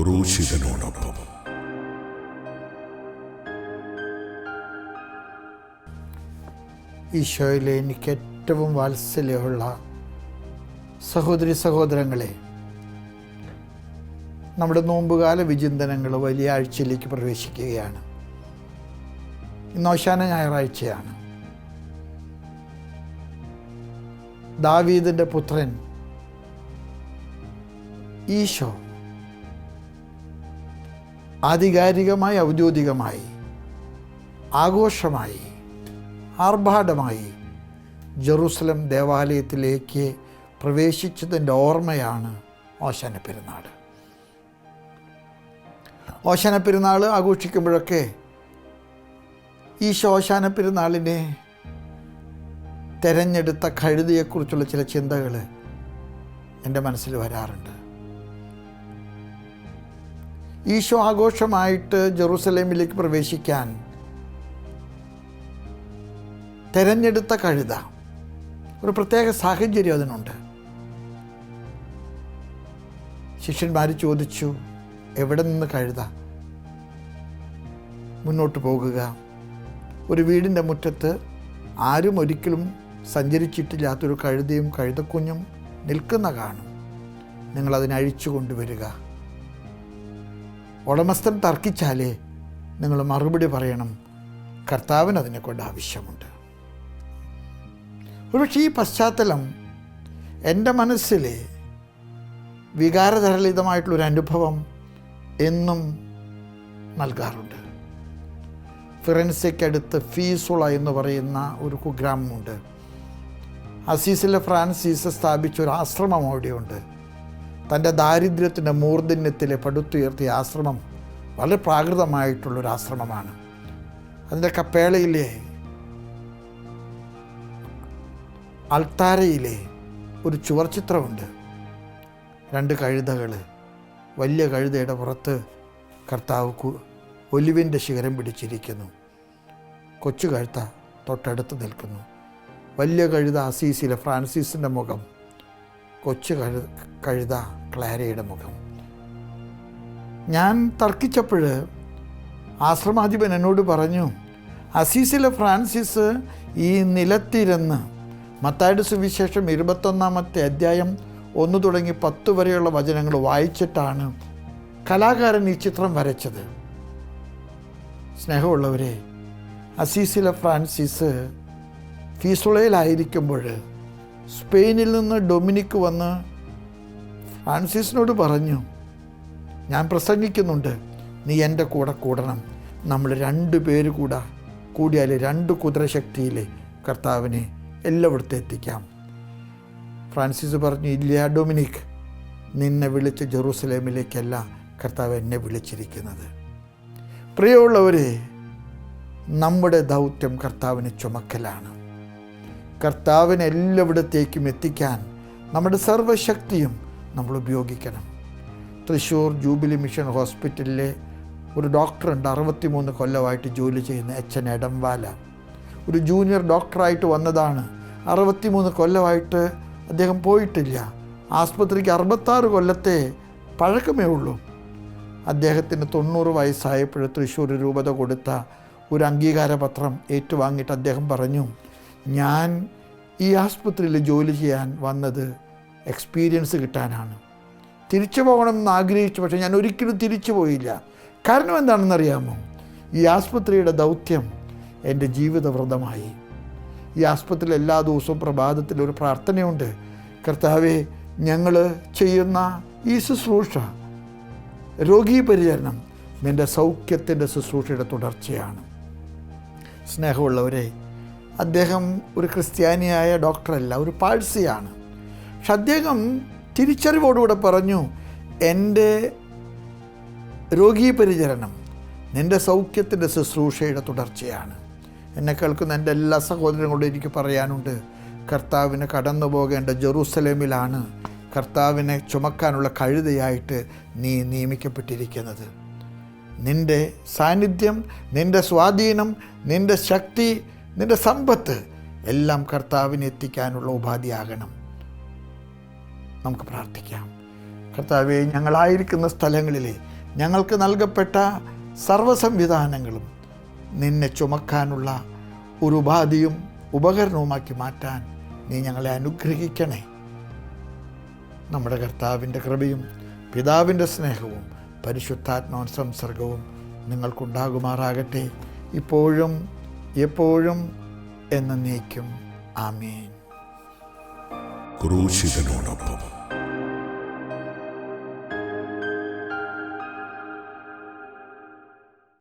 ക്രൂശിതനോടൊപ്പം. ഈശോയിലെ എനിക്ക് ഏറ്റവും വാത്സല്യമുള്ള സഹോദരി സഹോദരങ്ങളെ നമ്മുടെ നോമ്പുകാല വിചിന്തനങ്ങൾ വലിയ ആഴ്ചയിലേക്ക് പ്രവേശിക്കുകയാണ്. ഇന്ന് ഓശാന ഞായറാഴ്ചയാണ്. ദാവീദിന്റെ പുത്രൻ ഈശോ ആധികാരികമായി ഔദ്യോഗികമായി ആഘോഷമായി ആർഭാടമായി ജെറൂസലം ദേവാലയത്തിലേക്ക് പ്രവേശിച്ചതിന്റെ ഓർമ്മയാണ് ഓശാന പെരുന്നാൾ ഓശാന പെരുന്നാൾ ആഘോഷിക്കുമ്പോഴൊക്കെ ഈ ശോശാന പെരുന്നാളിനെ തിരഞ്ഞെടുത്ത കഴുതിയെക്കുറിച്ചുള്ള ചില ചിന്തകൾ എന്റെ മനസ്സിൽ വരാറുണ്ട്. ഈശോ ആഘോഷമായിട്ട് ജെറൂസലേമിലേക്ക് പ്രവേശിക്കാൻ തെരഞ്ഞെടുത്ത കഴുത. ഒരു പ്രത്യേക സാഹചര്യം അതിനുണ്ട്. ശിഷ്യന്മാർ ചോദിച്ചു എവിടെ നിന്ന് കഴുത? മുന്നോട്ട് പോകുക. ഒരു വീടിന്റെ മുറ്റത്ത് ആരും ഒരിക്കലും സഞ്ചരിച്ചിട്ടില്ലാത്തൊരു കഴുതയും കഴുതക്കുഞ്ഞും നിൽക്കുന്ന കാണും. നിങ്ങളതിനഴിച്ചു കൊണ്ടുവരിക. ഉടമസ്ഥൻ തർക്കിച്ചാലേ നിങ്ങൾ മറുപടി പറയണം. കർത്താവിന് അതിനെക്കൊണ്ട് ആവശ്യമുണ്ട്. ഒരുപക്ഷെ ഈ പശ്ചാത്തലം എന്റെ മനസ്സിൽ വികാരതരളിതമായിട്ടുള്ളൊരു അനുഭവം എന്നും നൽകാറുണ്ട്. ഫിറൻസയ്ക്കടുത്ത് ഫീസുള എന്ന് പറയുന്ന ഒരു കുഗ്രാമമുണ്ട്. അസീസിലെ ഫ്രാൻസീസ് സ്ഥാപിച്ച ഒരു ആശ്രമം അവിടെയുണ്ട്. തന്റെ ദാരിദ്ര്യത്തിന്റെ മൂർധന്യത്തിലെ പടുത്തുയർത്തിയ ആശ്രമം വളരെ പ്രാകൃതമായിട്ടുള്ളൊരു ആശ്രമമാണ്. അതിന്റെ കപ്പേളയിലെ അൾത്താരയിലെ ഒരു ചുവർച്ചിത്രമുണ്ട് രണ്ട് കഴുതകൾ വലിയ കഴുതയുടെ പുറത്ത് കർത്താവ് ഒലിവിന്റെ ശിഖരം പിടിച്ചിരിക്കുന്നു. കൊച്ചു കഴുത്ത തൊട്ടടുത്ത് നിൽക്കുന്നു. വലിയ കഴുത അസീസിലെ ഫ്രാൻസിസിന്റെ മുഖം. കൊച്ചു കഴു കഴുത ക്ലാരയുടെ മുഖം. ഞാൻ തർക്കിച്ചപ്പോൾ ആശ്രമാധിപൻ എന്നോട് പറഞ്ഞു അസീസിലെ ഫ്രാൻസിസ് ഈ നിലത്തിരുന്ന് മത്തായുടെ സുവിശേഷം ഇരുപത്തൊന്നാമത്തെ അധ്യായം ഒന്ന് തുടങ്ങി പത്ത് വരെയുള്ള വചനങ്ങൾ വായിച്ചിട്ടാണ് കലാകാരൻ ഈ ചിത്രം വരച്ചത്. സ്നേഹമുള്ളവരെ അസീസിലെ ഫ്രാൻസിസ് ഫീസുളയിലായിരിക്കുമ്പോൾ സ്പെയിനിൽ നിന്ന് ഡൊമിനിക്ക് വന്ന് ഫ്രാൻസിസിനോട് പറഞ്ഞു ഞാൻ പ്രസംഗിക്കുന്നുണ്ട്. നീ എന്റെ കൂടെ കൂടണം. നമ്മൾ രണ്ട് പേര് കൂടാ. കൂടിയാൽ രണ്ട് കുതിരശക്തിയിൽ കർത്താവിനെ എല്ലായിടത്തും എത്തിക്കാം. ഫ്രാൻസിസ് പറഞ്ഞു ഇല്ല ഡൊമിനിക് നിന്നെ വിളിച്ച് ജെറൂസലേമിലേക്കല്ല കർത്താവ് എന്നെ വിളിച്ചിരിക്കുന്നത്. പ്രിയമുള്ളവരെ നമ്മുടെ ദൗത്യം കർത്താവിന് ചുമക്കലാണ്. കർത്താവിനെ എല്ലായിടത്തേക്കും എത്തിക്കാൻ നമ്മുടെ സർവശക്തിയും നമ്മൾ ഉപയോഗിക്കണം തൃശ്ശൂർ ജൂബിലി മിഷൻ ഹോസ്പിറ്റലിലെ ഒരു ഡോക്ടറുണ്ട്. അറുപത്തിമൂന്ന് കൊല്ലമായിട്ട് ജോലി ചെയ്യുന്ന എച്ച് എൻ എടംവാല. ഒരു ജൂനിയർ ഡോക്ടറായിട്ട് വന്നതാണ്. അറുപത്തിമൂന്ന് കൊല്ലമായിട്ട് അദ്ദേഹം പോയിട്ടില്ല. ആസ്പത്രിക്ക് അറുപത്താറ് കൊല്ലത്തെ പഴക്കമേ ഉള്ളൂ. അദ്ദേഹത്തിന് തൊണ്ണൂറ് വയസ്സായപ്പോൾ തൃശ്ശൂർ രൂപത കൊടുത്ത ഒരു അംഗീകാര പത്രം ഏറ്റുവാങ്ങിയിട്ട് അദ്ദേഹം പറഞ്ഞു ഞാൻ ഈ ആസ്പത്രിയിൽ ജോലി ചെയ്യാൻ വന്നത് എക്സ്പീരിയൻസ് കിട്ടാനാണ്. തിരിച്ചു പോകണമെന്ന് ആഗ്രഹിച്ചു പക്ഷേ ഞാൻ ഒരിക്കലും തിരിച്ചു പോയില്ല. കാരണം എന്താണെന്നറിയാമോ ഈ ആസ്പത്രിയുടെ ദൗത്യം എന്റെ ജീവിതവ്രതമായി. ഈ ആസ്പത്രിയിൽ എല്ലാ ദിവസവും പ്രഭാതത്തിൽ ഒരു പ്രാർത്ഥനയുണ്ട്. കർത്താവെ ഞങ്ങൾ ചെയ്യുന്ന ഈ ശുശ്രൂഷ രോഗീ പരിചരണം നിന്റെ സൗഖ്യത്തിന്റെ ശുശ്രൂഷയുടെ തുടർച്ചയാണ്. സ്നേഹമുള്ളവരെ അദ്ദേഹം ഒരു ക്രിസ്ത്യാനിയായ ഡോക്ടറല്ല ഒരു പാഴ്സിയാണ്. പക്ഷെ അദ്ദേഹം തിരിച്ചറിവോടുകൂടെ പറഞ്ഞു എന്റെ രോഗീ പരിചരണം നിന്റെ സൗഖ്യത്തിന്റെ ശുശ്രൂഷയുടെ തുടർച്ചയാണ്. എന്നെ കേൾക്കുന്ന എന്റെ എല്ലാ സഹോദരങ്ങളോടും എനിക്ക് പറയാനുണ്ട് കർത്താവിനെ കടന്നു പോകേണ്ട ജെറൂസലേമിലാണ് കർത്താവിനെ ചുമക്കാനുള്ള കഴുതയായിട്ട് നീ നിയമിക്കപ്പെട്ടിരിക്കുന്നത്. നിന്റെ സാന്നിധ്യം നിന്റെ സ്വാധീനം നിന്റെ ശക്തി നിന്റെ സമ്പത്ത് എല്ലാം കർത്താവിനെ എത്തിക്കാനുള്ള ഉപാധിയാകണം. നമുക്ക് പ്രാർത്ഥിക്കാം. കർത്താവെ ഞങ്ങളായിരിക്കുന്ന സ്ഥലങ്ങളിൽ ഞങ്ങൾക്ക് നൽകപ്പെട്ട സർവ സംവിധാനങ്ങളും നിന്നെ ചുമക്കാനുള്ള ഒരു ഉപാധിയും ഉപകരണവുമാക്കി മാറ്റാൻ നീ ഞങ്ങളെ അനുഗ്രഹിക്കണേ. നമ്മുടെ കർത്താവിന്റെ കൃപയും പിതാവിന്റെ സ്നേഹവും പരിശുദ്ധാത്മാവൻ സംസർഗവും നിങ്ങൾക്കുണ്ടാകുമാറാകട്ടെ. ഇപ്പോഴും എപ്പോഴും എന്നേക്കും ആമേൻ. ക്രൂശിതനോടൊപ്പം